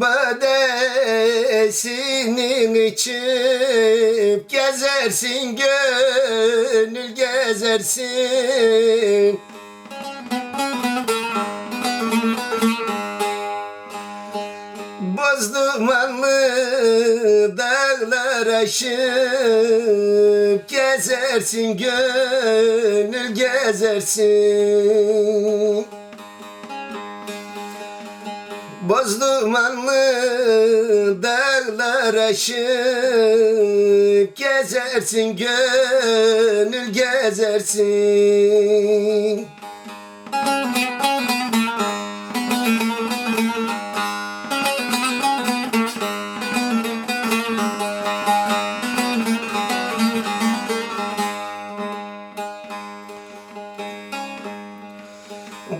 badesinin içip gezersin gönül gezersin. Boz dumanlı dağlar aşıp gezersin gönül gezersin Boz dumanlı dağlar aşıp gezersin gönül gezersin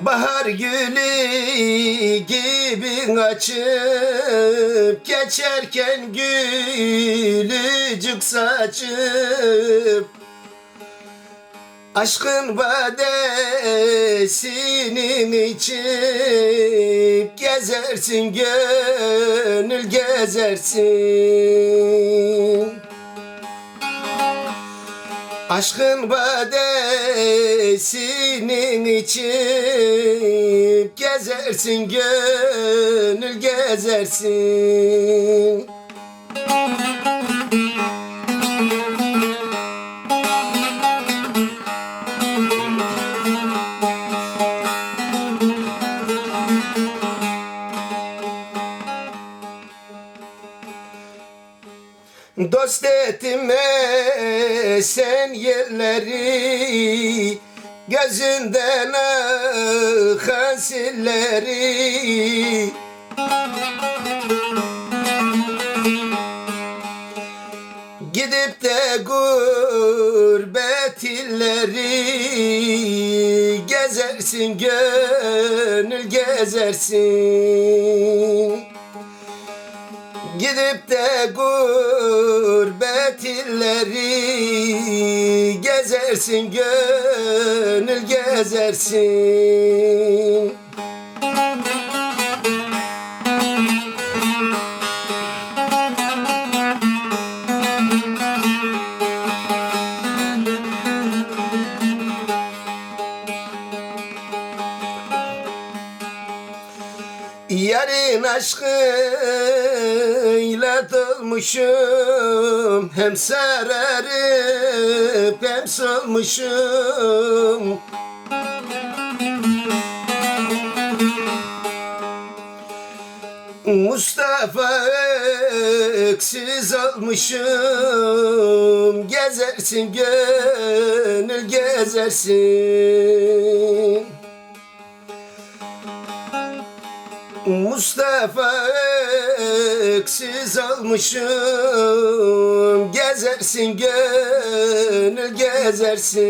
Bahar gülü gibi açıp Geçerken gülücük saçıp Aşkın badesinin içip Gezersin gönül gezersin Aşkın badesinin içip gezersin gönül gezersin Dost etme sen yerleri Gözünden akan silleri. Gidip de gurbet illeri Gezersin gönül gezersin Gidip de gurbet illeri gezersin gönül gezersin Yarın aşkıyla dolmuşum Hem sararıp hem solmuşum Mustafa öksüz olmuşum Gezersin gönül gezersin Mustafa öksüz olmuşum. Gezersin gönül gezersin